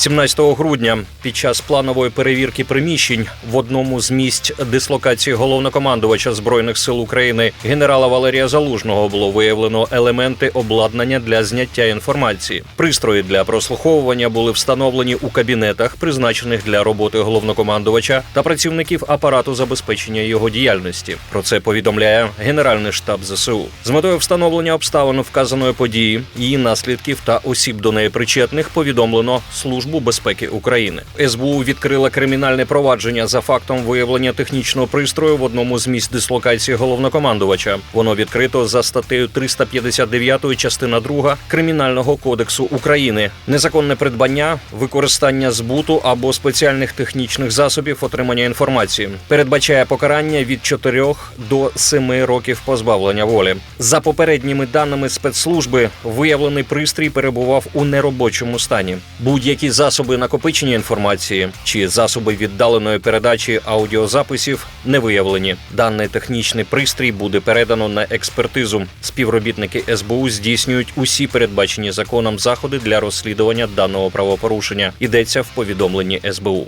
17 грудня під час планової перевірки приміщень в одному з місць дислокації головнокомандувача збройних сил України генерала Валерія Залужного було виявлено елементи обладнання для зняття інформації. Пристрої для прослуховування були встановлені у кабінетах, призначених для роботи головнокомандувача та працівників апарату забезпечення його діяльності. Про це повідомляє Генеральний штаб ЗСУ з метою встановлення обставин вказаної події, її наслідків та осіб до неї причетних повідомлено Службу безпеки України. СБУ відкрила кримінальне провадження за фактом виявлення технічного пристрою в одному з місць дислокації головнокомандувача. Воно відкрито за статтею 359 частина 2 Кримінального кодексу України. Незаконне придбання, використання збуту або спеціальних технічних засобів отримання інформації передбачає покарання від 4 до 7 років позбавлення волі. За попередніми даними спецслужби, виявлений пристрій перебував у неробочому стані. Будь-які засоби накопичення інформації чи засоби віддаленої передачі аудіозаписів не виявлені. Даний технічний пристрій буде передано на експертизу. Співробітники СБУ здійснюють усі передбачені законом заходи для розслідування даного правопорушення. Йдеться в повідомленні СБУ.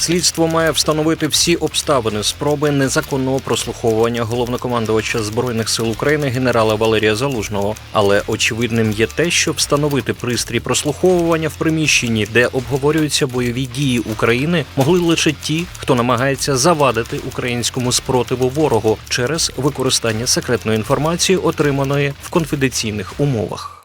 Слідство має встановити всі обставини спроби незаконного прослуховування головнокомандувача збройних сил України генерала Валерія Залужного. Але очевидним є те, що встановити пристрій прослуховування в приміщенні, де обговорюються бойові дії України, могли лише ті, хто намагається завадити українському спротиву ворогу через використання секретної інформації, отриманої в конфіденційних умовах.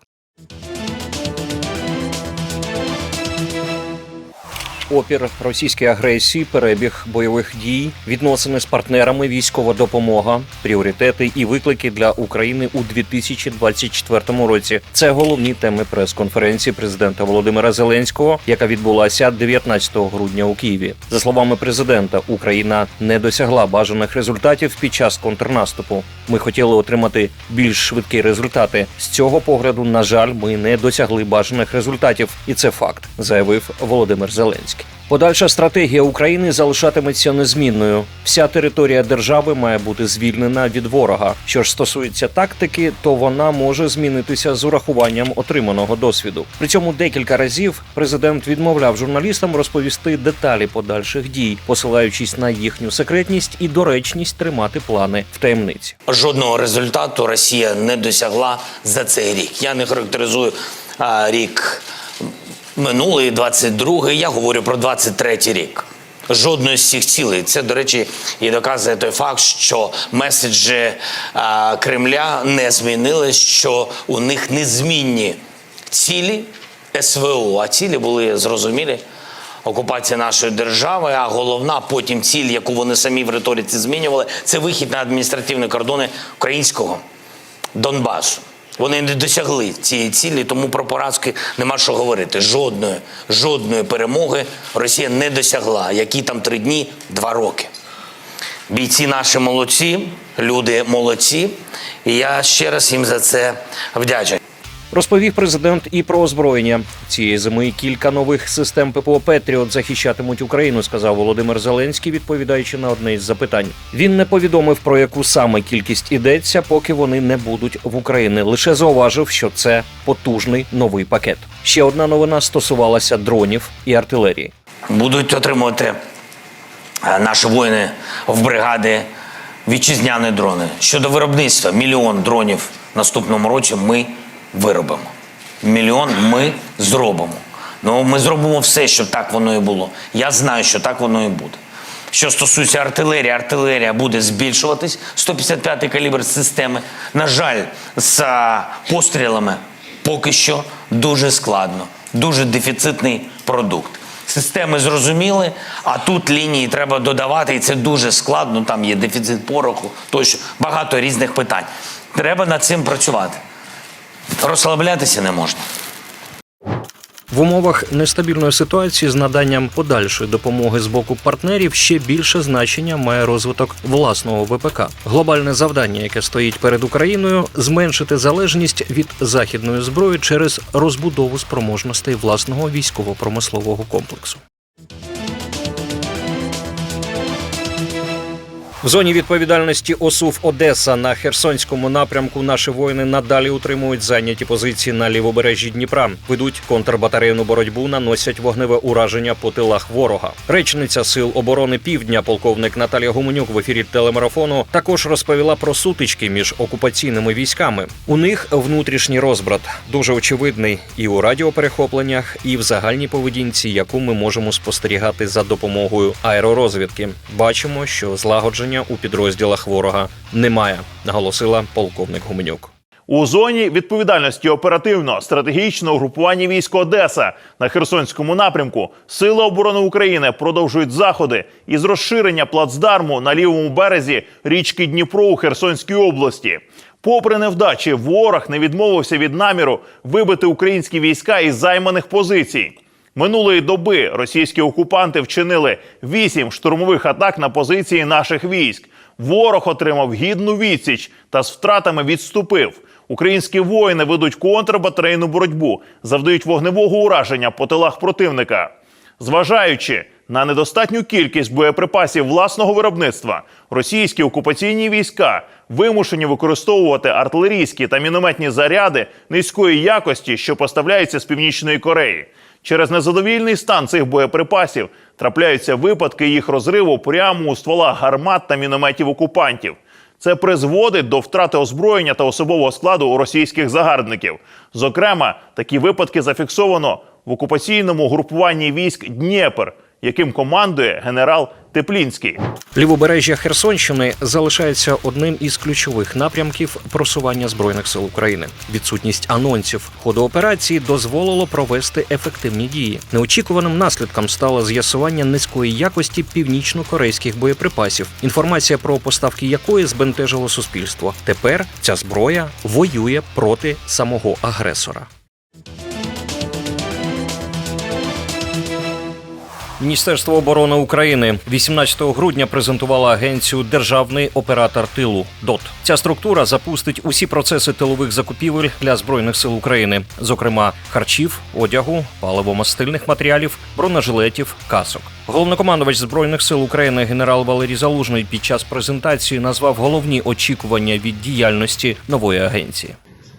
Опір російській агресії, перебіг бойових дій, відносини з партнерами, військова допомога, пріоритети і виклики для України у 2024 році. Це головні теми прес-конференції президента Володимира Зеленського, яка відбулася 19 грудня у Києві. За словами президента, Україна не досягла бажаних результатів під час контрнаступу. Ми хотіли отримати більш швидкі результати. З цього погляду, на жаль, ми не досягли бажаних результатів, і це факт, заявив Володимир Зеленський. Подальша стратегія України залишатиметься незмінною. Вся територія держави має бути звільнена від ворога. Що ж стосується тактики, то вона може змінитися з урахуванням отриманого досвіду. При цьому декілька разів президент відмовляв журналістам розповісти деталі подальших дій, посилаючись на їхню секретність і доречність тримати плани в таємниці. Жодного результату Росія не досягла за цей рік. Я не характеризую а, рік минулий, 22-й, я говорю про 23-й рік. Жодної з цих цілей. Це, до речі, і доказує той факт, що меседжі а, Кремля не змінились, що у них незмінні цілі СВО, а цілі були зрозумілі. Окупація нашої держави, а головна потім ціль, яку вони самі в риториці змінювали, це вихід на адміністративні кордони українського Донбасу. Вони не досягли цієї цілі, тому про поразки нема що говорити. Жодної, жодної перемоги Росія не досягла. Які там три дні, два роки. Бійці наші молодці, люди молодці, і я ще раз їм за це вдячний. Розповів президент і про озброєння цієї зими. Кілька нових систем ППО Петріот захищатимуть Україну, сказав Володимир Зеленський, відповідаючи на одне із запитань. Він не повідомив про яку саме кількість ідеться, поки вони не будуть в Україні. Лише зауважив, що це потужний новий пакет. Ще одна новина стосувалася дронів і артилерії. Будуть отримувати е, наші воїни в бригади вітчизняні дрони. Щодо виробництва, мільйон дронів наступному році ми виробимо. Мільйон ми зробимо. Ну, ми зробимо все, щоб так воно і було. Я знаю, що так воно і буде. Що стосується артилерії, артилерія буде збільшуватись. 155-й калібр системи. На жаль, з пострілами поки що дуже складно, дуже дефіцитний продукт. Системи зрозуміли, а тут лінії треба додавати, і це дуже складно. Там є дефіцит пороху, тощо багато різних питань. Треба над цим працювати. Розслаблятися не можна. В умовах нестабільної ситуації з наданням подальшої допомоги з боку партнерів ще більше значення має розвиток власного ВПК. Глобальне завдання, яке стоїть перед Україною, зменшити залежність від західної зброї через розбудову спроможностей власного військово-промислового комплексу. В зоні відповідальності ОСУВ Одеса на Херсонському напрямку наші воїни надалі утримують зайняті позиції на лівобережжі Дніпра, ведуть контрбатарейну боротьбу, наносять вогневе ураження по тилах ворога. Речниця сил оборони Півдня, полковник Наталія Гуменюк в ефірі телемарафону також розповіла про сутички між окупаційними військами. У них внутрішній розбрат дуже очевидний і у радіоперехопленнях, і в загальній поведінці, яку ми можемо спостерігати за допомогою аеророзвідки. Бачимо, що злагодження у підрозділах ворога немає, наголосила полковник Гуменюк. У зоні відповідальності оперативно стратегічного групування військ Одеса на Херсонському напрямку Сили оборони України продовжують заходи із розширення плацдарму на лівому березі річки Дніпро у Херсонській області. Попри невдачі, ворог не відмовився від наміру вибити українські війська із займаних позицій. Минулої доби російські окупанти вчинили вісім штурмових атак на позиції наших військ. Ворог отримав гідну відсіч та з втратами відступив. Українські воїни ведуть контрбатарейну боротьбу, завдають вогневого ураження по тилах противника. Зважаючи на недостатню кількість боєприпасів власного виробництва, російські окупаційні війська вимушені використовувати артилерійські та мінометні заряди низької якості, що поставляються з північної Кореї. Через незадовільний стан цих боєприпасів трапляються випадки їх розриву прямо у стволах гармат та мінометів окупантів. Це призводить до втрати озброєння та особового складу у російських загарбників. Зокрема, такі випадки зафіксовано в окупаційному групуванні військ Дніпр, яким командує генерал Теплінський. Лівобережжя Херсонщини залишається одним із ключових напрямків просування збройних сил України. Відсутність анонсів ходу операції дозволило провести ефективні дії. Неочікуваним наслідком стало з'ясування низької якості північно-корейських боєприпасів, інформація про поставки якої збентежило суспільство. Тепер ця зброя воює проти самого агресора. Міністерство оборони України 18 грудня презентувало агенцію Державний оператор тилу ДОТ. Ця структура запустить усі процеси тилових закупівель для збройних сил України, зокрема харчів, одягу, паливо-мастильних матеріалів, бронежилетів, касок. Головнокомандувач збройних сил України генерал Валерій Залужний під час презентації назвав головні очікування від діяльності нової агенції.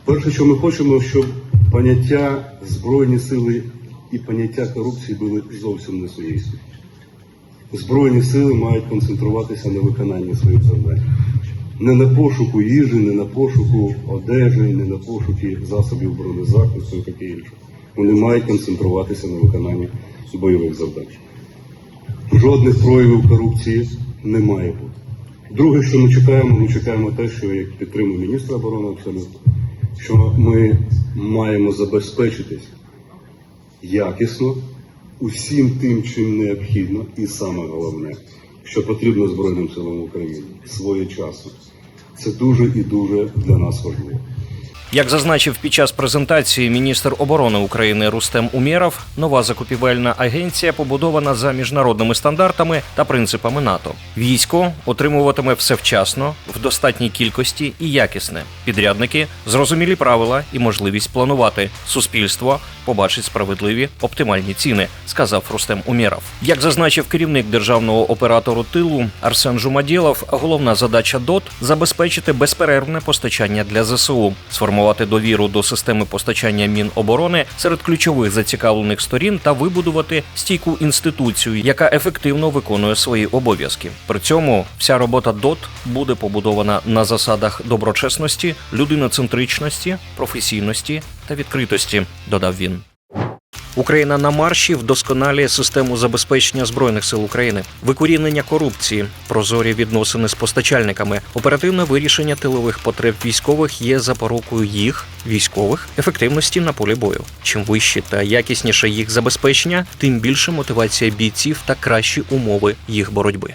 Перше, що ми хочемо, щоб поняття Збройні сили і поняття корупції були зовсім не сумісні. Збройні сили мають концентруватися на виконанні своїх завдань. Не на пошуку їжі, не на пошуку одежі, не на пошуки засобів бронезахисту і інше. Вони мають концентруватися на виконанні бойових завдань. Жодних проявів корупції не має бути. Друге, що ми чекаємо, ми чекаємо те, що як підтримує міністр оборони абсолютно, що ми маємо забезпечитись якісно усім тим, чим необхідно, і саме головне, що потрібно Збройним силам України своєчасно. Це дуже і дуже для нас важливо. Як зазначив під час презентації міністр оборони України Рустем Умєров, нова закупівельна агенція побудована за міжнародними стандартами та принципами НАТО. Військо отримуватиме все вчасно, в достатній кількості і якісне. Підрядники зрозумілі правила і можливість планувати. Суспільство побачить справедливі оптимальні ціни, сказав Рустем Умєров. Як зазначив керівник державного оператору тилу Арсен Жумадєлов, головна задача ДОТ забезпечити безперервне постачання для ЗСУ, сформувати довіру до системи постачання Міноборони серед ключових зацікавлених сторін та вибудувати стійку інституцію, яка ефективно виконує свої обов'язки. При цьому вся робота ДОТ буде побудована на засадах доброчесності, людиноцентричності, професійності та відкритості, додав він. Україна на марші вдосконалює систему забезпечення збройних сил України, викорінення корупції, прозорі відносини з постачальниками, оперативне вирішення тилових потреб військових є запорукою їх військових ефективності на полі бою. Чим вище та якісніше їх забезпечення, тим більше мотивація бійців та кращі умови їх боротьби.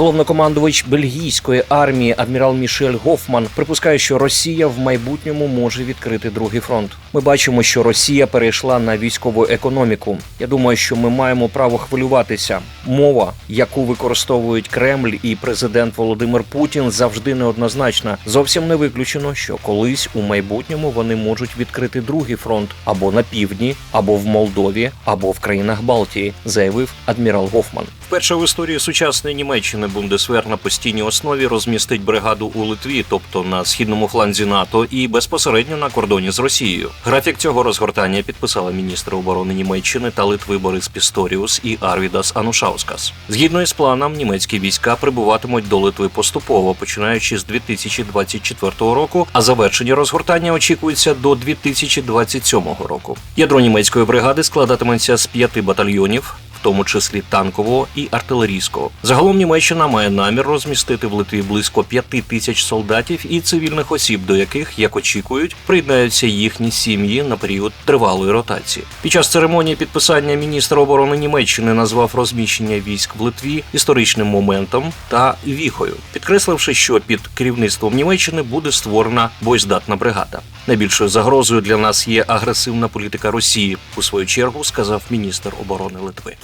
Головнокомандувач бельгійської армії адмірал Мішель Гофман припускає, що Росія в майбутньому може відкрити другий фронт. Ми бачимо, що Росія перейшла на військову економіку. Я думаю, що ми маємо право хвилюватися. Мова, яку використовують Кремль і президент Володимир Путін, завжди неоднозначна. Зовсім не виключено, що колись у майбутньому вони можуть відкрити другий фронт або на півдні, або в Молдові, або в країнах Балтії, заявив адмірал Гофман. Вперше в історії сучасної Німеччини Бундесвер на постійній основі розмістить бригаду у Литві, тобто на східному фланзі НАТО, і безпосередньо на кордоні з Росією. Графік цього розгортання підписали міністри оборони Німеччини та Литви Борис Пісторіус і Арвідас Анушаускас. Згідно із планом, німецькі війська прибуватимуть до Литви поступово, починаючи з 2024 року, а завершення розгортання очікується до 2027 року. Ядро німецької бригади складатиметься з п'яти батальйонів. Тому числі танкового і артилерійського. Загалом Німеччина має намір розмістити в Литві близько п'яти тисяч солдатів і цивільних осіб, до яких, як очікують, приєднаються їхні сім'ї на період тривалої ротації. Під час церемонії підписання міністр оборони Німеччини назвав розміщення військ в Литві історичним моментом та віхою, підкресливши, що під керівництвом Німеччини буде створена боєздатна бригада. Найбільшою загрозою для нас є агресивна політика Росії, у свою чергу сказав міністр оборони Литви.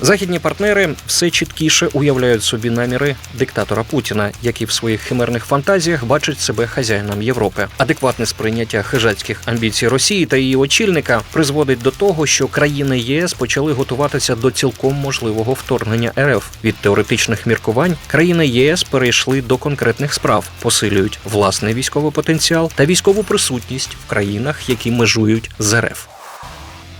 Західні партнери все чіткіше уявляють собі наміри диктатора Путіна, який в своїх химерних фантазіях бачить себе хазяїном Європи. Адекватне сприйняття хижацьких амбіцій Росії та її очільника призводить до того, що країни ЄС почали готуватися до цілком можливого вторгнення РФ. Від теоретичних міркувань країни ЄС перейшли до конкретних справ, посилюють власний військовий потенціал та військову присутність в країнах, які межують з РФ.